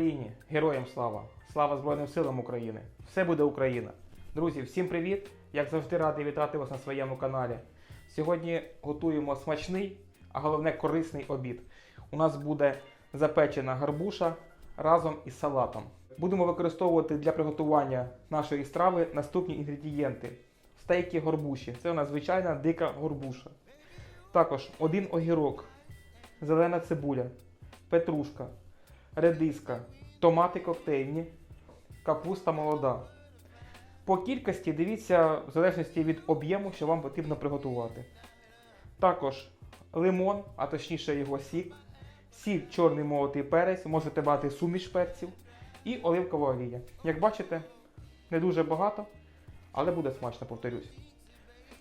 Україні! Героям слава! Слава Збройним силам України! Все буде Україна! Друзі, всім привіт! Як завжди радий вітати вас на своєму каналі. Сьогодні готуємо смачний, а головне корисний обід. У нас буде запечена гарбуша разом із салатом. Будемо використовувати для приготування нашої страви наступні інгредієнти: стейки горбуші. Це у нас звичайна дика горбуша. Також один огірок, зелена цибуля, петрушка, редиска, томати коктейльні, капуста молода. По кількості дивіться в залежності від об'єму, що вам потрібно приготувати. Також лимон, а точніше його сік, сіль чорний молотий перець, можете брати суміш перців і оливкова олія. Як бачите, не дуже багато, але буде смачно, повторюсь.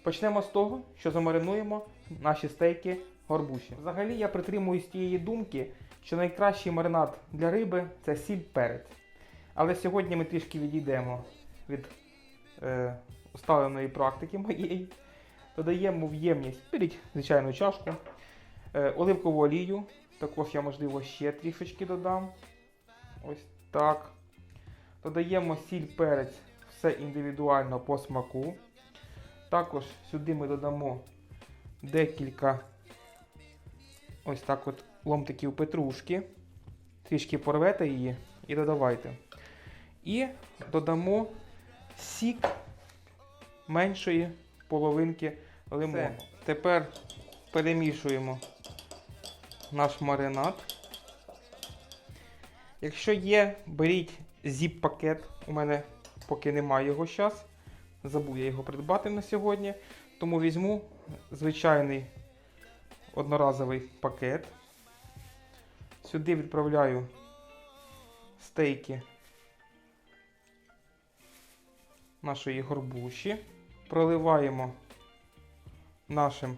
Почнемо з того, що замаринуємо наші стейки горбуші. Взагалі я притримуюсь тієї думки, що найкращий маринад для риби це сіль перець. Але сьогодні ми трішки відійдемо від е, усталеної практики моєї. Додаємо в ємність, беріть звичайну чашку, е, оливкову олію. Також я, можливо, ще трішечки додам. Ось так. Додаємо сіль перець, все індивідуально по смаку. Також сюди ми додамо декілька ось так от ломтиків петрушки. Трішки порвете її і додавайте. І додамо сік меншої половинки лимону. Тепер перемішуємо наш маринад. Якщо є, беріть зіп-пакет. У мене поки немає його зараз. Забув я його придбати на сьогодні. Тому візьму звичайний одноразовий пакет. Сюди відправляю стейки нашої горбуші. Проливаємо нашим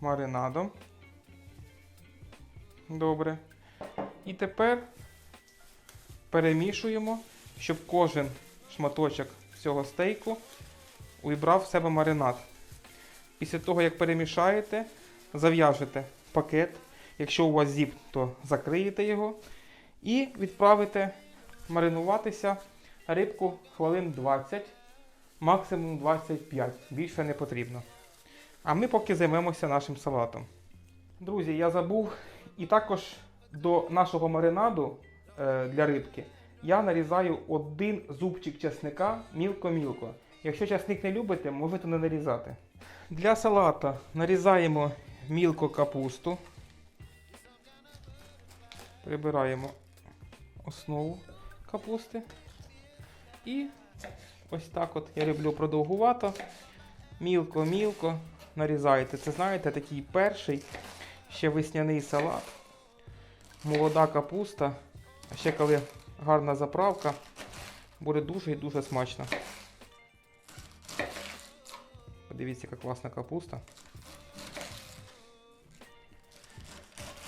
маринадом. Добре. І тепер перемішуємо, щоб кожен шматочок цього стейку увібрав в себе маринад. Після того, як перемішаєте, зав'яжете пакет. Якщо у вас зіп, то закриєте його. І відправите маринуватися рибку хвилин 20, максимум 25. Більше не потрібно. А ми поки займемося нашим салатом. Друзі, я забув. І також до нашого маринаду е, для рибки я нарізаю один зубчик чесника мілко-мілко. Якщо часник не любите, можете не нарізати. Для салата нарізаємо мілко капусту. Прибираємо основу капусти. І ось так от я люблю продовгувато. Мілко-мілко нарізаєте. Це знаєте, такий перший ще весняний салат. Молода капуста. А ще коли гарна заправка, буде дуже і дуже смачно. Подивіться, яка класна капуста.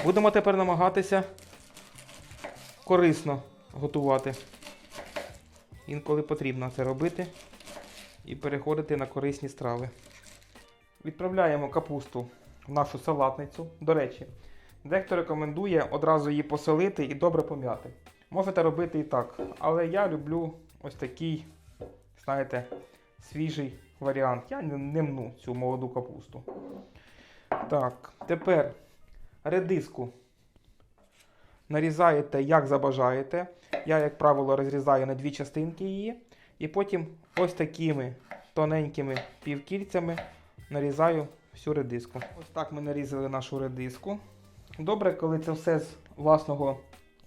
Будемо тепер намагатися корисно готувати. Інколи потрібно це робити і переходити на корисні страви. Відправляємо капусту в нашу салатницю. До речі, дехто рекомендує одразу її посолити і добре пом'яти. Можете робити і так, але я люблю ось такий, знаєте, свіжий варіант. Я не мну цю молоду капусту. Так, тепер редиску нарізаєте, як забажаєте. Я, як правило, розрізаю на дві частинки її. І потім ось такими тоненькими півкільцями нарізаю всю редиску. Ось так ми нарізали нашу редиску. Добре, коли це все з власного,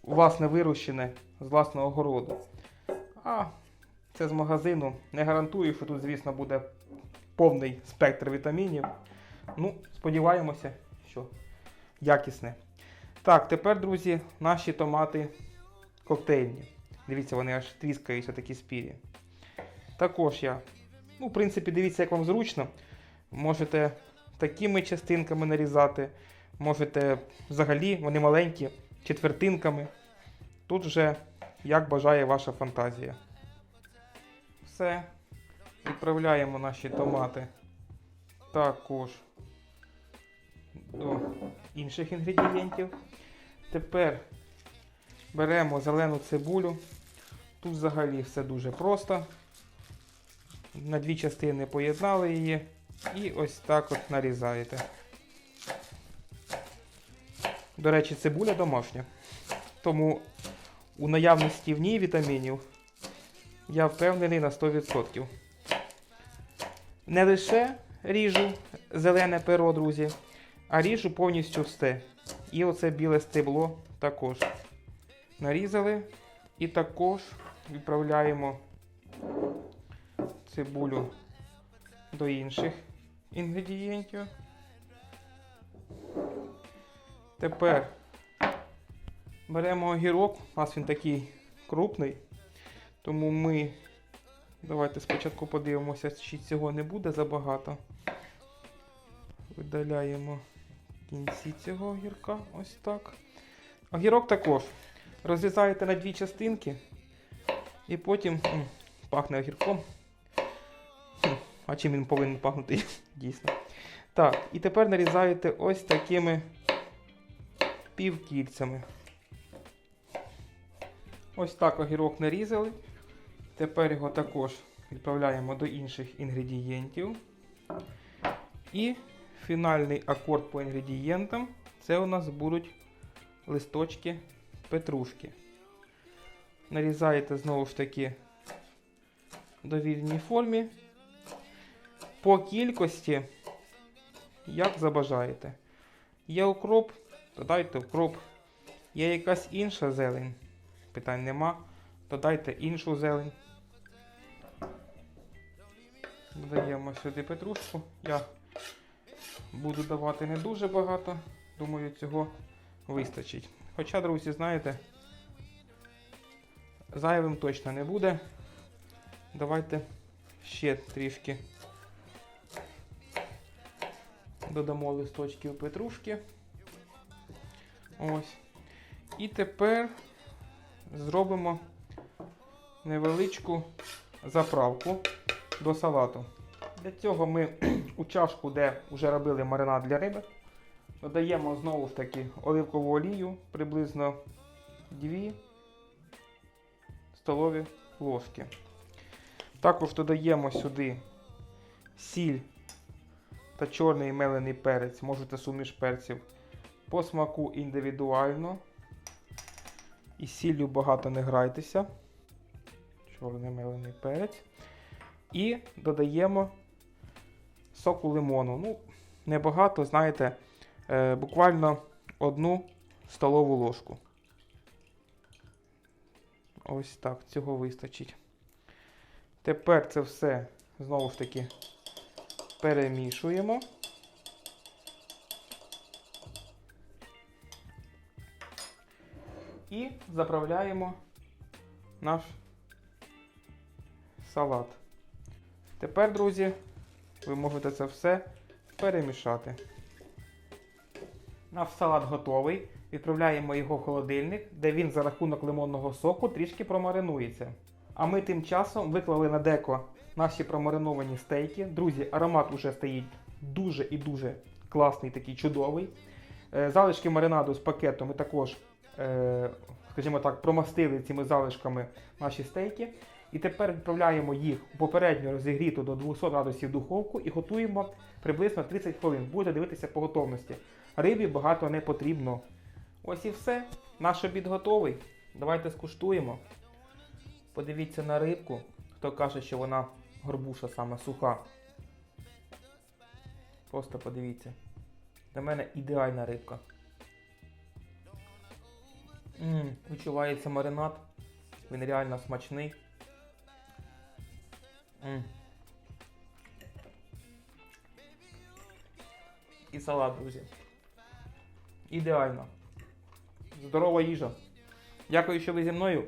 власне вирощене, з власного городу. А це з магазину. Не гарантую, що тут, звісно, буде повний спектр вітамінів. Ну, сподіваємося, що якісне. Так, тепер, друзі, наші томати коктейльні. Дивіться, вони аж тріскаються такі спірі. Також я, ну, в принципі, дивіться, як вам зручно. Можете такими частинками нарізати, можете взагалі, вони маленькі, четвертинками. Тут вже як бажає ваша фантазія. Все. Відправляємо наші томати також до інших інгредієнтів. Тепер Беремо зелену цибулю. Тут взагалі все дуже просто. На дві частини поєднали її і ось так от нарізаєте. До речі, цибуля домашня. Тому у наявності в ній вітамінів я впевнений на 100%. Не лише ріжу зелене перо, друзі, а ріжу повністю все. І оце біле стебло також. Нарізали і також відправляємо цибулю до інших інгредієнтів. Тепер беремо огірок, у нас він такий крупний, тому ми давайте спочатку подивимося, чи цього не буде забагато. Видаляємо кінці цього огірка, ось так. Огірок також розрізаєте на дві частинки і потім м, пахне огірком. Хм, А чим він повинен пахнути? Дійсно. Так, і тепер нарізаєте ось такими півкільцями. Ось так огірок нарізали. Тепер його також відправляємо до інших інгредієнтів. І фінальний акорд по інгредієнтам це у нас будуть листочки петрушки. Нарізаєте знову ж таки в довільній формі. По кількості, як забажаєте. Є укроп, додайте укроп. Є якась інша зелень. Питань нема. Додайте іншу зелень. Додаємо сюди петрушку. Я буду давати не дуже багато. Думаю, цього вистачить. Хоча, друзі, знаєте, зайвим точно не буде. Давайте ще трішки додамо листочків петрушки. Ось. І тепер зробимо невеличку заправку до салату. Для цього ми у чашку, де вже робили маринад для риби, додаємо знову ж таки оливкову олію приблизно 2 столові ложки. Також додаємо сюди сіль та чорний мелений перець, можете суміш перців по смаку індивідуально. І сіллю багато не грайтеся. Чорний мелений перець. І додаємо соку лимону. Ну, небагато, знаєте, е, буквально одну столову ложку. Ось так, цього вистачить. Тепер це все знову ж таки перемішуємо. І заправляємо наш салат. Тепер, друзі, ви можете це все перемішати. Наш салат готовий. Відправляємо його в холодильник, де він за рахунок лимонного соку трішки промаринується. А ми тим часом виклали на деко наші промариновані стейки. Друзі, аромат уже стоїть дуже і дуже класний, такий чудовий. Е, Залишки маринаду з пакету ми також, е, скажімо так, промастили цими залишками наші стейки. І тепер відправляємо їх у попередньо розігріту до 200 градусів духовку і готуємо приблизно 30 хвилин. Буде дивитися по готовності. Рибі багато не потрібно. Ось і все. Наш обід готовий. Давайте скуштуємо. Подивіться на рибку. Хто каже, що вона горбуша саме суха. Просто подивіться. Для мене ідеальна рибка. М, відчувається маринад. Він реально смачний. І салат, друзі. Ідеально. Здорова їжа. Дякую, що ви зі мною.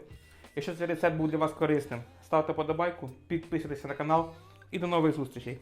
Якщо цей рецепт був для вас корисним, ставте подобайку, підписуйтесь на канал і до нових зустрічей.